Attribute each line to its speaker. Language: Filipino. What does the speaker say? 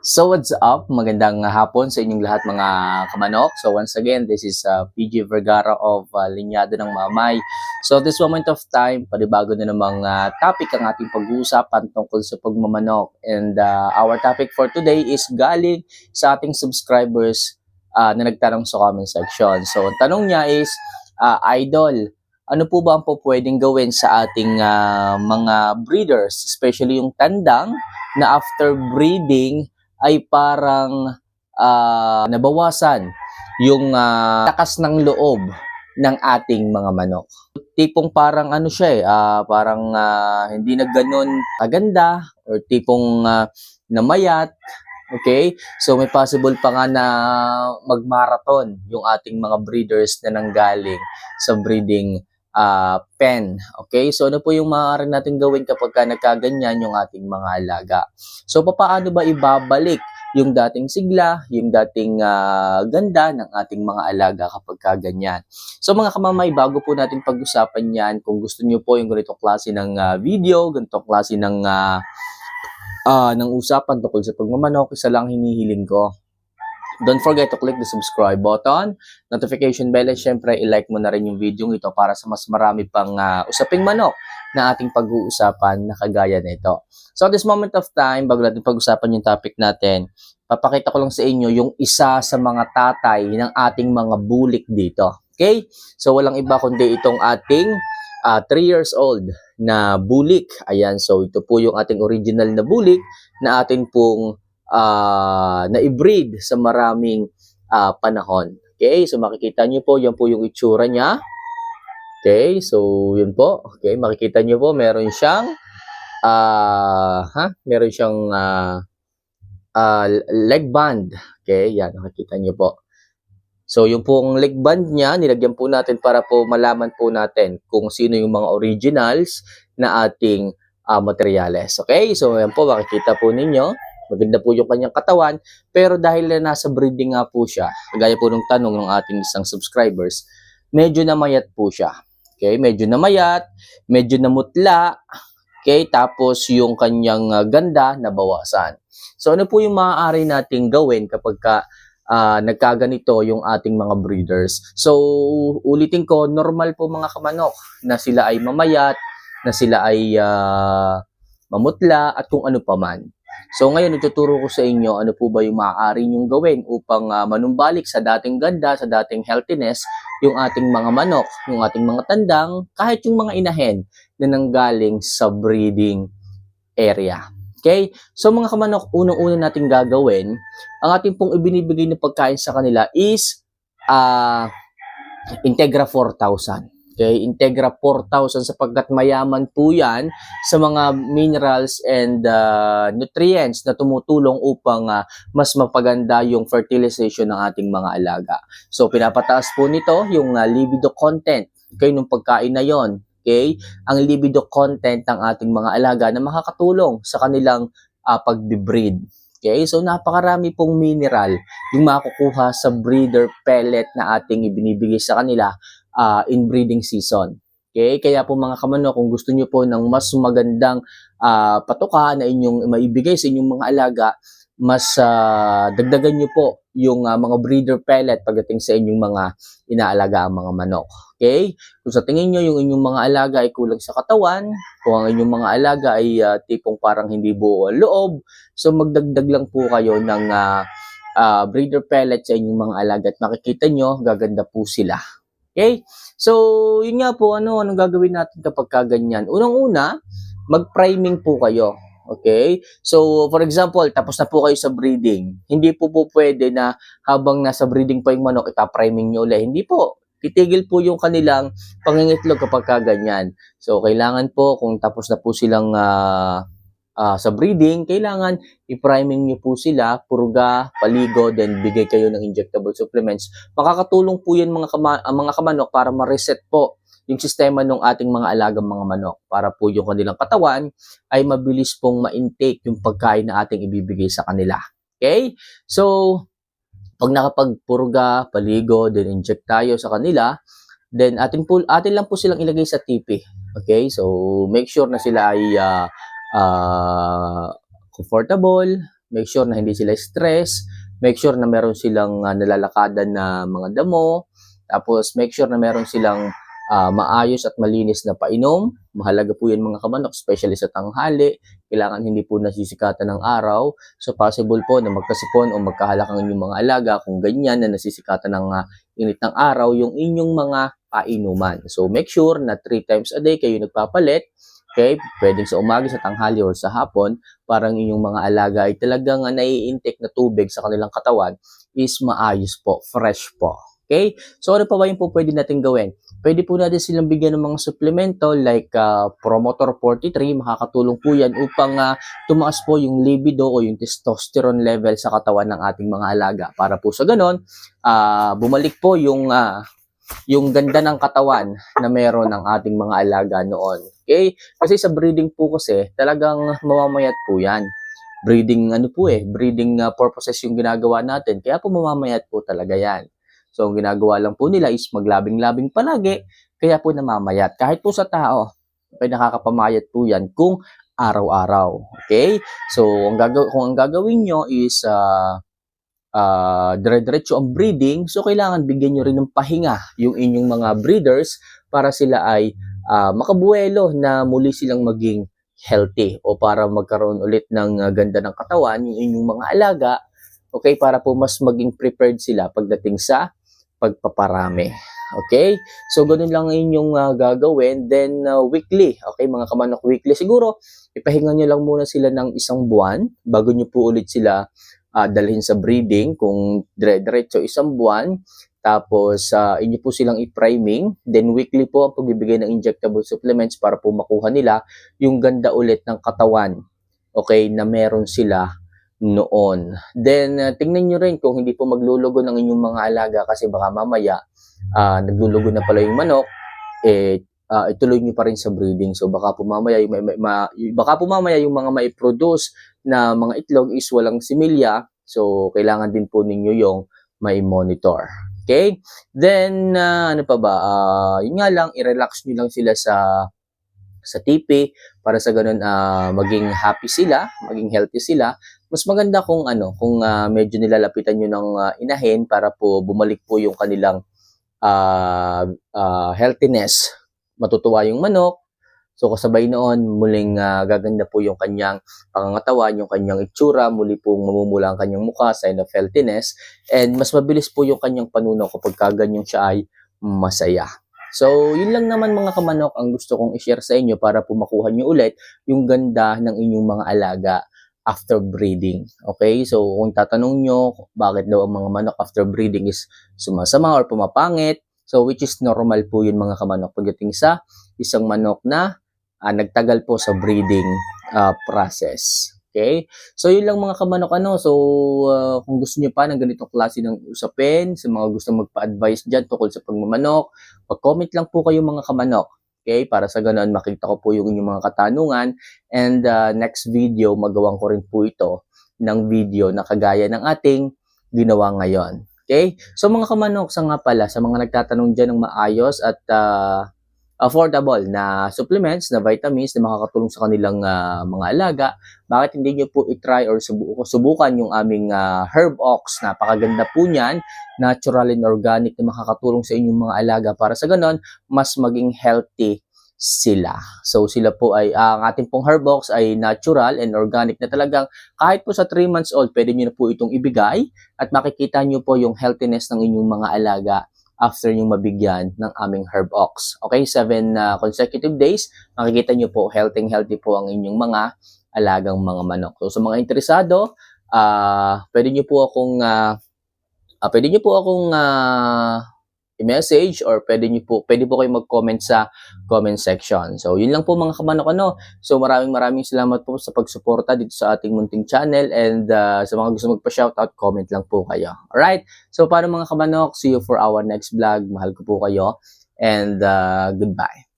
Speaker 1: So what's up? Magandang hapon sa inyong lahat mga kamanok. So once again, this is uh, PG Vergara of uh, Linyado ng Mamay. So this moment of time, panibago na namang uh, topic ang ating pag-uusapan tungkol sa pagmamanok. And uh, our topic for today is galing sa ating subscribers uh, na nagtanong sa comment section. So ang tanong niya is, uh, Idol, ano po ba ang po pwedeng gawin sa ating uh, mga breeders, especially yung tandang na after breeding ay parang ah, nabawasan yung ah, lakas ng loob ng ating mga manok. Tipong parang ano siya eh, ah, parang ah, hindi na ganun kaganda or tipong ah, namayat. Okay? So may possible pa nga na magmarathon yung ating mga breeders na nanggaling sa breeding ah, pen. Okay? So ano po yung maaari natin gawin kapag ka nagkaganyan yung ating mga alaga? So papaano ba ibabalik yung dating sigla, yung dating ah, ganda ng ating mga alaga kapag kaganyan? So mga kamamay, bago po natin pag-usapan yan, kung gusto niyo po yung ganitong klase ng ah, video, ganitong klase ng ah, ah, ng usapan tungkol sa pagmamanok, isa lang hinihiling ko. Don't forget to click the subscribe button, notification bell, at syempre i-like mo na rin yung video ito para sa mas marami pang ah, usaping manok na ating pag-uusapan na kagaya nito. So at this moment of time, bago natin pag-usapan yung topic natin, papakita ko lang sa inyo yung isa sa mga tatay ng ating mga bulik dito. Okay? So walang iba kundi itong ating 3 years old na bulik. Ayan, so ito po yung ating original na bulik na atin pong ah, na-breed sa maraming ah, panahon. Okay, so makikita niyo po, yan po yung itsura niya. Okay, so yun po. Okay, makikita niyo po, meron siyang ah, ha? Meron siyang ah, ah, leg band. Okay, yan, makikita niyo po. So, yung pong leg band niya, nilagyan po natin para po malaman po natin kung sino yung mga originals na ating ah, materyales. Okay, so yan po, makikita po ninyo. Maganda po yung kanyang katawan. Pero dahil na nasa breeding nga po siya, gaya po ng tanong ng ating isang subscribers, medyo namayat po siya. Okay, medyo namayat, medyo namutla, okay, tapos yung kanyang ah, ganda nabawasan. So ano po yung maaari nating gawin kapag ka ah, nagkaganito yung ating mga breeders? So ulitin ko, normal po mga kamanok na sila ay mamayat, na sila ay ah, mamutla at kung ano pa man. So ngayon ituturo ko sa inyo ano po ba yung maaari nyong gawin upang ah, manumbalik sa dating ganda, sa dating healthiness yung ating mga manok, yung ating mga tandang, kahit yung mga inahen na nanggaling sa breeding area. Okay? So mga kamanok, unang-una nating gagawin, ang ating pong ibinibigay na pagkain sa kanila is ah Integra 4000. Okay, Integra 4000 sapagkat mayaman po yan sa mga minerals and uh, nutrients na tumutulong upang uh, mas mapaganda yung fertilization ng ating mga alaga. So pinapataas po nito yung uh, libido content okay, nung pagkain na yon. Okay? Ang libido content ng ating mga alaga na makakatulong sa kanilang uh, pagbe-breed. Okay? So napakarami pong mineral yung makukuha sa breeder pellet na ating ibinibigay sa kanila uh, in breeding season. Okay? Kaya po mga kamano, kung gusto niyo po ng mas magandang uh, patuka na inyong maibigay sa inyong mga alaga, mas uh, dagdagan niyo po yung uh, mga breeder pellet pagdating sa inyong mga inaalaga ang mga manok. Okay? Kung sa tingin niyo yung inyong mga alaga ay kulang sa katawan, kung ang inyong mga alaga ay uh, tipong parang hindi buo ang loob, so magdagdag lang po kayo ng uh, uh, breeder pellet sa inyong mga alaga at makikita nyo, gaganda po sila. Okay? So, yun nga po, ano, anong gagawin natin kapag kaganyan? Unang-una, mag-priming po kayo. Okay? So, for example, tapos na po kayo sa breeding. Hindi po po pwede na habang nasa breeding pa yung manok, ita-priming nyo ulit. Hindi po. Titigil po yung kanilang pangingitlog kapag kaganyan. So, kailangan po, kung tapos na po silang uh, uh, sa breeding, kailangan i-priming nyo po sila, purga, paligo, then bigay kayo ng injectable supplements. Makakatulong po yan mga, kama- mga kamanok para ma-reset po yung sistema ng ating mga alagang mga manok para po yung kanilang katawan ay mabilis pong ma-intake yung pagkain na ating ibibigay sa kanila. Okay? So, pag nakapagpurga, paligo, then inject tayo sa kanila, then atin, po, atin lang po silang ilagay sa tipi. Okay? So, make sure na sila ay uh, uh, comfortable, make sure na hindi sila stress, make sure na meron silang ah, nalalakadan na mga damo, tapos make sure na meron silang ah, maayos at malinis na painom. Mahalaga po yan mga kamanok, especially sa tanghali. Kailangan hindi po nasisikatan ng araw. So possible po na magkasipon o magkahalak ang inyong mga alaga kung ganyan na nasisikatan ng ah, init ng araw yung inyong mga painuman. So make sure na 3 times a day kayo nagpapalit. Okay? Pwedeng sa umaga, sa tanghali, or sa hapon parang inyong mga alaga ay talagang nai-intake na tubig sa kanilang katawan is maayos po, fresh po. Okay? So ano pa ba yung po pwede natin gawin? Pwede po natin silang bigyan ng mga suplemento like uh, Promotor 43, makakatulong po yan upang uh, tumaas po yung libido o yung testosterone level sa katawan ng ating mga alaga. Para po sa ganon, uh, bumalik po yung uh, yung ganda ng katawan na meron ng ating mga alaga noon. Okay? Kasi sa breeding po kasi, talagang mamamayat po yan. Breeding ano po eh, breeding uh, purposes yung ginagawa natin. Kaya po mamamayat po talaga yan. So, ang ginagawa lang po nila is maglabing-labing palagi, kaya po namamayat. Kahit po sa tao, ay nakakapamayat po yan kung araw-araw. Okay? So, ang kung ang gagawin nyo is uh, uh, dire-diretso ang breeding, so kailangan bigyan nyo rin ng pahinga yung inyong mga breeders para sila ay uh, makabuelo na muli silang maging healthy o para magkaroon ulit ng uh, ganda ng katawan yung inyong mga alaga okay para po mas maging prepared sila pagdating sa pagpaparami okay? So ganun lang ang inyong uh, gagawin. Then uh, weekly okay mga kamanok weekly. Siguro ipahinga nyo lang muna sila ng isang buwan bago nyo po ulit sila uh, dalhin sa breeding kung dire-diretso isang buwan. Tapos, uh, inyo po silang i-priming. Then, weekly po ang pagbibigay ng injectable supplements para po makuha nila yung ganda ulit ng katawan. Okay, na meron sila noon. Then, uh, tingnan nyo rin kung hindi po maglulugo ng inyong mga alaga kasi baka mamaya uh, naglulugo na pala yung manok, eh, uh, ituloy nyo pa rin sa breeding. So, baka po mamaya yung, may, ma, baka po mamaya yung mga mai-produce na mga itlog is walang similya. So, kailangan din po ninyo yung may monitor. Okay? Then, uh, ano pa ba? Uh, yun nga lang, i-relax nyo lang sila sa sa TP para sa ganun uh, maging happy sila, maging healthy sila. Mas maganda kung ano, kung uh, medyo nilalapitan niyo ng uh, inahin para po bumalik po yung kanilang uh, uh, healthiness. Matutuwa yung manok, So kasabay noon, muling uh, gaganda po yung kanyang pangangatawan, yung kanyang itsura, muli pong mamumula ang kanyang mukha, sign of healthiness, and mas mabilis po yung kanyang panuno kapag kaganyan siya ay masaya. So, yun lang naman mga kamanok ang gusto kong i-share sa inyo para po makuha nyo ulit yung ganda ng inyong mga alaga after breeding. Okay? So, kung tatanong nyo bakit daw ang mga manok after breeding is sumasama or pumapangit, so which is normal po yun mga kamanok pagdating sa isang manok na uh, nagtagal po sa breeding uh, process. Okay? So, yun lang mga kamanok ano. So, uh, kung gusto niyo pa ng ganitong klase ng usapin, sa mga gusto magpa-advise dyan tungkol sa pagmamanok, mag-comment lang po kayo mga kamanok. Okay? Para sa ganun, makita ko po yung inyong mga katanungan. And uh, next video, magawang ko rin po ito ng video na kagaya ng ating ginawa ngayon. Okay? So mga kamanok, sa nga pala, sa mga nagtatanong dyan ng maayos at uh, affordable na supplements, na vitamins na makakatulong sa kanilang uh, mga alaga, bakit hindi nyo po i-try or subu subukan yung aming uh, Herb Ox? Napakaganda po niyan, natural and organic na makakatulong sa inyong mga alaga para sa ganon, mas maging healthy sila. So sila po ay, uh, ang ating pong Herbox ay natural and organic na talagang kahit po sa 3 months old, pwede nyo na po itong ibigay at makikita nyo po yung healthiness ng inyong mga alaga after yung mabigyan ng aming Herb Ox. Okay, 7 uh, consecutive days, makikita nyo po, healthy healthy po ang inyong mga alagang mga manok. So sa mga interesado, uh, pwede nyo po akong uh, uh, pwede nyo po akong uh, i-message or pwede niyo po pwede po kayo mag-comment sa comment section. So, yun lang po mga kamanok ano. So, maraming maraming salamat po sa pagsuporta dito sa ating munting channel and uh, sa mga gusto magpa-shoutout, comment lang po kayo. Alright? So, paano mga kamanok? See you for our next vlog. Mahal ko po kayo and uh, goodbye.